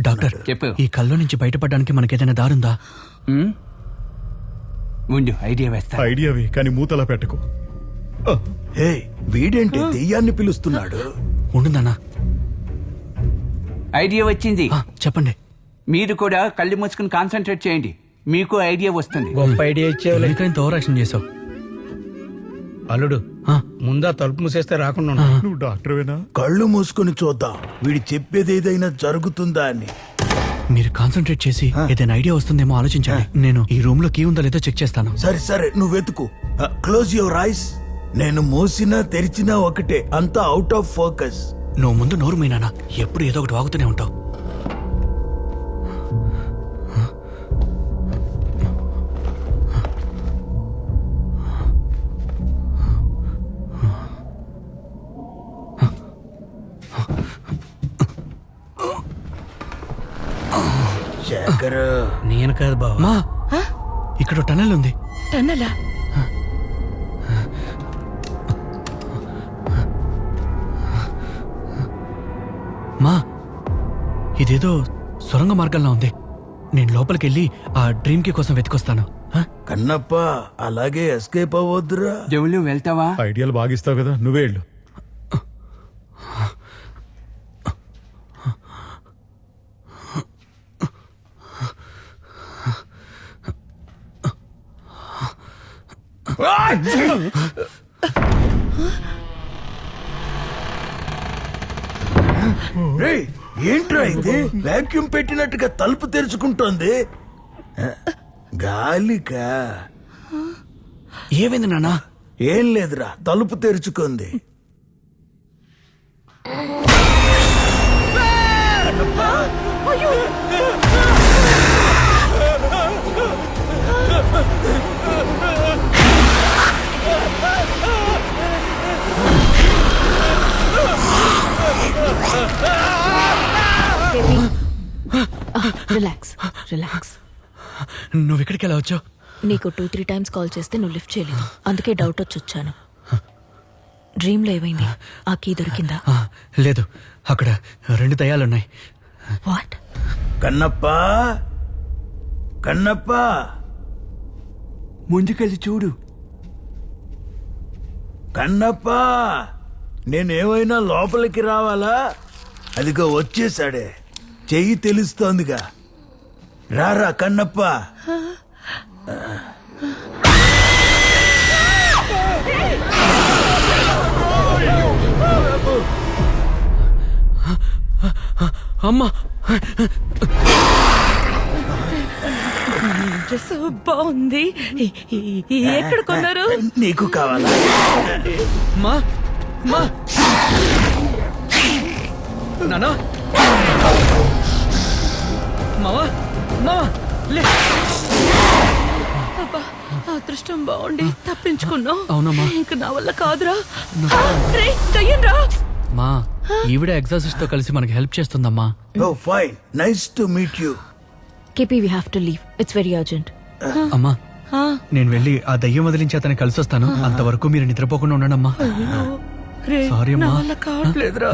Doctor చెప్పు. ఈ కల్లో నుంచి బయటపడడానికి మనకేదైనా దారుందా? ఉండు ఐడియా వేస్తా. ఐడియావి కానీ మూతలా పెట్టకు. హే వీడేంటి దెయ్యాన్ని పిలుస్తున్నాడు? ఉండుందన్నా ఐడియా వచ్చింది. చెప్పండి. మీరు కూడా కళ్ళు మూసుకుని కాన్సన్ట్రేట్ చేయండి. మీకు ఐడియా వస్తుంది. గొప్ప ఐడియా ఇచ్చేవాళ్ళు. ఇంకా యాక్షన్ చేసావు? అల్లుడు ఆ, ముందా తలుపు మూసేస్తే రాకుండా. నువ్వు డాక్టర్వేనా కళ్ళు మూసుకొని చూద్దాం. వీడి చెప్పేది ఏదైనా జరుగుతుందా అని. మీరు కాన్సన్ట్రేట్ చేసి ఏదైనా ఐడియా వస్తుందేమో ఆలోచించండి. నేను ఈ రూమ్లో కీ ఉందో లేదో చెక్ చేస్తాను. సరే సరే నువ్వు వెతుకు. క్లోజ్ యువర్ ఐస్ నేను మూసినా తెరిచినా ఒకటే. అంతా అవుట్ ఆఫ్ ఫోకస్ నువ్వు ముందు నోరు మీనానా ఎప్పుడు ఏదో ఒకటి వాగుతూనే ఉంటావు. శేఖర్ నేను కాదు బావ. మా. ఇక్కడ టనల్ ఉంది. టన్నలా మా. ఇదేదో సొరంగ మార్గంలో ఉంది. నేను లోపలికి వెళ్ళి ఆ డ్రీమ్కి కోసం వెతికొస్తాను? కన్నప్ప అలాగే ఎస్కేప్ అవ్వద్దురా. జవులు వెళ్తావా? ఐడియాలు బాగిస్తావు కదా నువ్వే వెళ్ళు. రే ఏంట్రా ఇది? వాక్యూమ్ పెట్టినట్టుగా తలుపు తెరుచుకుంటోంది. ఆ, గాలికా. ఏమైంది నాన్నా? ఏం లేదురా తలుపు తెరుచుకుంది. రిలాక్స్ రిలాక్స్ నువ్వు ఇక్కడికి ఎలా వచ్చావు? నీకు టూ త్రీ టైమ్స్ కాల్ చేస్తే నువ్వు లిఫ్ట్ చేయలేదు. అందుకే డౌట్ వచ్చి వచ్చాను. డ్రీమ్లో ఏమైంది? ఆ కీ దొరికిందా? లేదు. అక్కడ రెండు దయాలున్నాయి వాట్ కన్నప్ప! కన్నప్ప! ముందుకెళ్ళి చూడు. కన్నప్ప! నేనేమైనా లోపలికి రావాలా? అదిగో వచ్చేసాడే చెయ్యి తెలుస్తోందిగా. రారా కన్నప్ప. అమ్మా. డ్రెస్ బాగుంది. ఎక్కడ కొన్నారు? నీకు కావాలా? మా మా. నానా. మావా. అదృష్టం బాగుండి తప్పించుకున్నావు. అవునమ్మా. ఇంక నా వల్ల కాదురా. మా ఈవిడ ఎగ్జాసిస్ట్తో కలిసి మనకి హెల్ప్ చేస్తుందమ్మా. ఓ fine. Nice to meet you. KP we have to leave it's very urgent అమ్మా నేను వెళ్ళి ఆ దయ్యం వదిలించి అతన్ని కలిసి వస్తాను. అంతవరకు మీరు నిద్రపోకుండా ఉండండమ్మా. రే Sorry, నా అమ్మా. వల్ల కావట్లేదురా.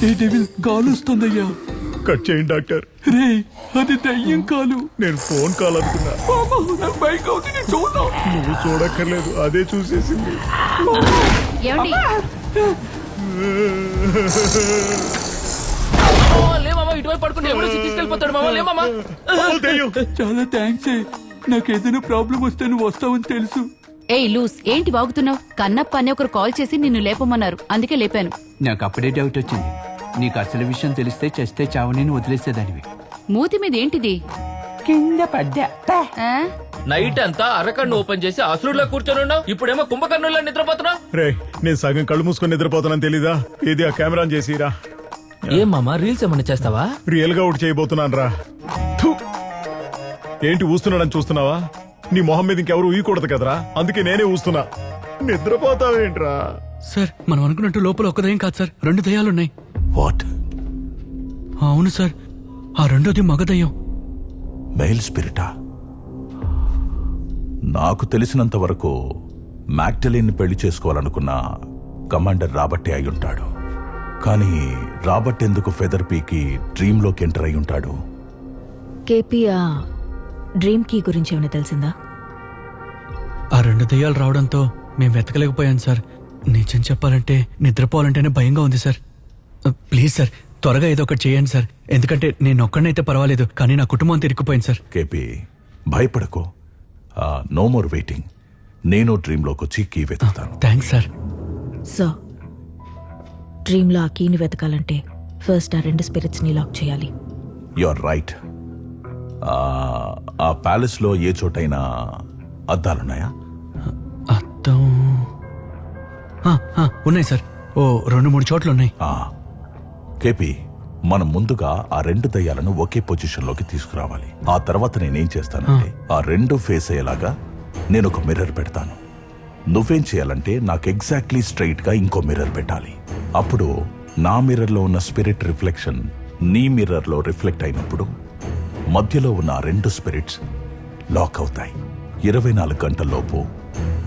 కట్ చేయి. కాలుస్తుందయ్యా. కట్ చేయండి డాక్టర్. రే అది దయ్యం కాలు. నేను ఫోన్ కాల్ అనుకున్నా. నువ్వు చూడక్కర్లేదు అదే చూసేసింది. చాలా థ్యాంక్స్ నాకు ఏదైనా ప్రాబ్లం వస్తే నువ్వు వస్తావని తెలుసు. ఏయ్ లూస్ ఏంటి వాగుతున్నావు కన్నప్ప అని ఒకరు కాల్ చేసి నిన్ను లేపమన్నారు. అందుకే లేపాను. నాకు అప్పుడే డౌట్ వచ్చింది. నీకు అసలు విషయం తెలిస్తే చేస్తే చావని వదిలేసేదానివి. మూతి మీద ఏంటిది? కింద పడ్డా. ఆ? నైట్ అంతా అరకన్ను ఓపెన్ చేసి అసురులో కూర్చొని ఉన్నావు. ఇప్పుడేమో కుంభకర్ణుల్లో నిద్రపోతున్నావు. రే నేను సగం కళ్ళు మూసుకొని నిద్రపోతానని తెలీదా? ఇది ఆ కెమెరా చేసిరా? ఏం మామ రీల్స్ ఏమన్నా చేస్తావా? రియల్గా ఒకటి చేయబోతున్నాను రా. ఏంటి ఊస్తున్నాడని చూస్తున్నావా? నీ మొహం మీద ఇంకెవరు ఊయకూడదు కదరా? అందుకే నేనే ఊస్తున్నా. నిద్రపోతావేంట్రా? సార్ మనం అనుకున్నట్టు లోపల ఒక దయ్యం కాదు సార్. రెండు దయ్యాలున్నాయి. వాట్ అవును సార్. ఆ రెండోది మగ దయ్యం మెయిల్ స్పిరిటా నాకు తెలిసినంత వరకు మ్యాక్టలిన్ పెళ్ళి చేసుకోవాలనుకున్న కమాండర్ రాబట్టే అయి ఉంటాడు. కానీ రాబర్ట్ ఎందుకు ఫెదర్ పీకి డ్రీంలోకి ఎంటర్ అయి ఉంటాడు? కేపీ ఆ డ్రీమ్ కీ గురించి ఏమైనా తెలిసిందా? ఆ రెండు దెయ్యాలు రావడంతో మేము వెతకలేకపోయాం సార్. నిజం చెప్పాలంటే నిద్రపోవాలంటేనే భయంగా ఉంది సార్. ప్లీజ్ సార్ త్వరగా ఏదో ఒకటి చేయండి సార్ ఎందుకంటే నేను ఒక్కడనైతే పర్వాలేదు కానీ నా కుటుంబం తిరిగిపోయింది సార్ కేపీ భయపడకు. నో మోర్ వెయిటింగ్ నేను డ్రీంలోకి వచ్చి కీ వెతుకుతాను. థ్యాంక్స్ సార్ సో డ్రీమ్లో ఆ కీని వెతకాలంటే ఫస్ట్ ఆ రెండు స్పిరిట్స్ని లాక్ చేయాలి. యు ఆర్ రైట్ ఆ ప్యాలెస్లో ఏ చోటైనా అద్దాలున్నాయా? అర్థం ఆ, ఆ, ఉన్నాయి సార్ ఓ రెండు మూడు చోట్ల ఉన్నాయి ఆ, కేపీ మనం ముందుగా ఆ రెండు దయ్యాలను ఒకే పొజిషన్లోకి తీసుకురావాలి. ఆ తర్వాత నేనేం చేస్తానంటే ఆ. రెండు ఫేస్ అయ్యేలాగా నేను ఒక మిర్రర్ పెడతాను. నువ్వేం చేయాలంటే నాకు ఎగ్జాక్ట్లీ స్ట్రైట్గా ఇంకో మిర్రర్ పెట్టాలి. అప్పుడు నా మిర్రర్లో ఉన్న స్పిరిట్ రిఫ్లెక్షన్ నీ మిర్రర్లో రిఫ్లెక్ట్ అయినప్పుడు మధ్యలో ఉన్న ఆ రెండు స్పిరిట్స్ లాక్ అవుతాయి. ఇరవై నాలుగు గంటల్లోపు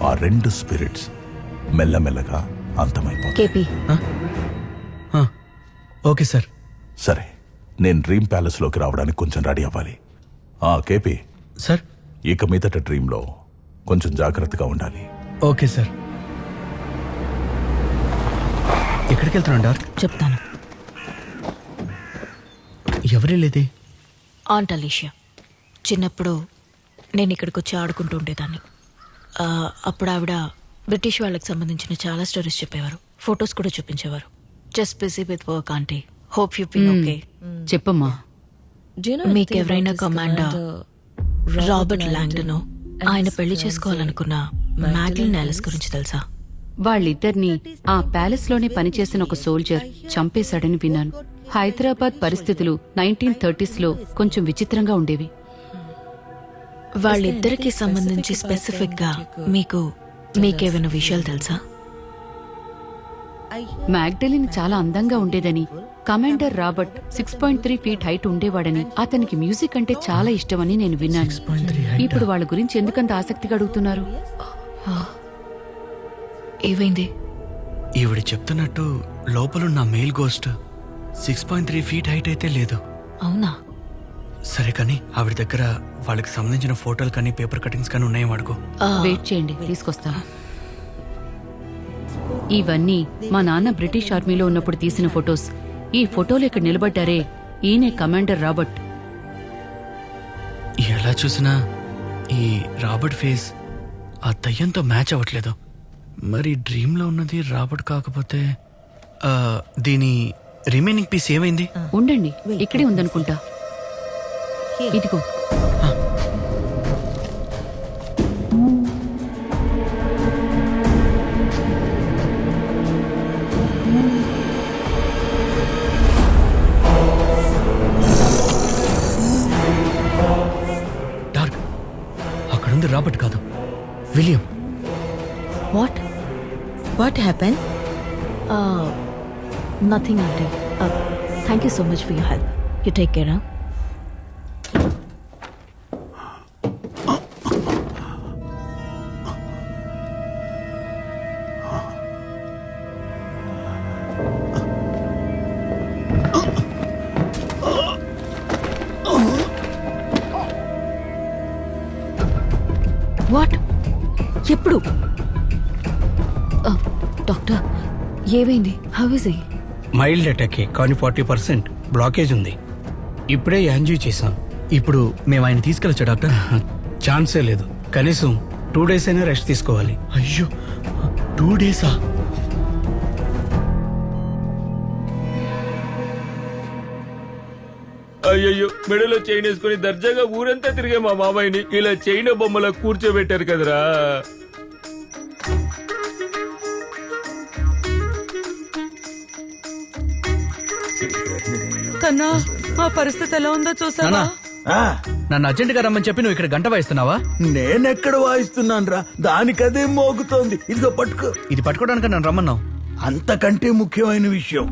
ఆ రెండు స్పిరిట్స్ మెల్లమెల్లగా అంతమైపోతాయి. Okay sir. సరే నేను డ్రీమ్ ప్యాలెస్లోకి రావడానికి కొంచెం రెడీ అవ్వాలి. ఆ కేపీ. సార్. ఇక మీదట డ్రీమ్లో కొంచెం జాగ్రత్తగా ఉండాలి. Okay sir. ఎక్కడికి వెళ్తున్నాడు డార్క్? చెప్తాను. ఎవరి లేది ఆంట్ అలీషియా. చిన్నప్పుడు నేను ఇక్కడికి వచ్చి ఆడుకుంటూ ఉండేదాన్ని. ఆ, అప్పుడు ఆవిడ బ్రిటిష్ వాళ్ళకి సంబంధించిన చాలా స్టోరీస్ చెప్పేవారు. ఫొటోస్ కూడా చూపించేవారు. Just busy with work aunty hope you been okay చెప్పమ్మా మీకు ఎవరైనా కమాండర్ రాబర్ట్ ల్యాంగ్డన్ ఆయన పెళ్ళి చేసుకోవాలనుకున్న మ్యాగ్లిన్ యాలిస్ గురించి తెలుసా? వాళ్ళిద్దరిని ఆ ప్యాలెస్లోనే పనిచేసిన ఒక సోల్జర్ చంపేశాడని విన్నాను. హైదరాబాద్ పరిస్థితులు నైన్టీన్ థర్టీస్లో కొంచెం విచిత్రంగా ఉండేవి. వాళ్ళిద్దరికి సంబంధించి స్పెసిఫిక్గా మీకు మీకేమైనా విషయాలు తెలుసా? మ్యాగ్డలిన్ చాలా అందంగా ఉండేదని. Commander Robert six point three feet height ఉండేవాడని అతనికి మ్యూజిక్ అంటే చాలా ఇష్టమని నేను విన్నాను. ఇప్పుడు వాళ్ళ గురించి ఎందుకంత ఆసక్తిగా అడుగుతున్నారు? ఏమైంది? ఈవిడ చెప్తున్నట్టు లోపలున్న male ghost six point three feet height అయితే లేదు. అవునా? సరే కానీ ఆవిడ దగ్గర వాళ్ళకి సంబంధించిన ఫోటోలు కానీ పేపర్ కటింగ్స్ కానీ ఉన్నాయేమో అడుగు. వెయిట్ చేయండి తీసుకొస్తా ఇవన్నీ మా నాన్న బ్రిటిష్ ఆర్మీలో ఉన్నప్పుడు తీసిన ఫొటోస్. ఈ ఫోటోలు ఇక్కడ నిలబడ్డారే ఈయనే కమాండర్ రాబర్ట్. ఎలా చూసినా ఈ రాబర్ట్ ఫేస్ ఆ దయ్యంతో మ్యాచ్ అవ్వట్లేదు. మరి డ్రీమ్లో ఉన్నది రాబర్ట్ కాకపోతే ఆ, దీని రిమైనింగ్ పీస్ ఏమైంది? ఉండండి ఇక్కడే ఉందనుకుంటా. ఇదిగో. What What happened? నథింగ్ అంటే thank you so much for you help you take care what ఎప్పుడు ఏమైంది? హౌ ఇస్ మైల్డ్ అటాక్ కానీ ఫార్టీ పర్సెంట్ బ్లాకేజ్ ఉంది. ఇప్పుడే యాంజీ చేశాం. ఇప్పుడు మేము ఆయన తీసుకెళ్ళొచ్చా డాక్టర్? ఛాన్సే లేదు. కనీసం టూ డేస్ అయినా రెస్ట్ తీసుకోవాలి. అయ్యో టూ డేసా? అయ్యయ్యో మెడలో చైన్ వేసుకుని దర్జాగా ఊరంతా తిరిగే మా మామయ్యని. ఇలా చైన్ బొమ్మలా కూర్చోబెట్టారు కదరా. కన్నా పరిస్థితి ఎలా ఉందో చూసావా? ఆ, నన్ను అర్జెంట్గా రమ్మని చెప్పి నువ్వు ఇక్కడ గంట వాయిస్తున్నావా? నేనెక్కడ వాయిస్తున్నాను రా దానికదే మోగుతోంది. ఇదిగో పట్టుకో. ఇది పట్టుకోవడానికి నన్ను రమ్మన్నావు. అంతకంటే ముఖ్యమైన విషయం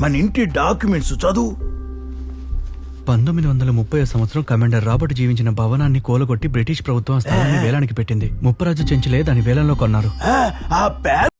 మన ఇంటి డాక్యుమెంట్స్ చదువు. పంతొమ్మిది వందల ముప్పై సంవత్సరం కమాండర్ రాబర్ట్ జీవించిన భవనాన్ని కూలగొట్టి బ్రిటిష్ ప్రభుత్వం ఆ స్థలాన్ని వేలానికి పెట్టింది. ముప్పరాజు చెంచులే దాని వేలంలో కొన్నారు. ఆ, ఆ ప్యాలెస్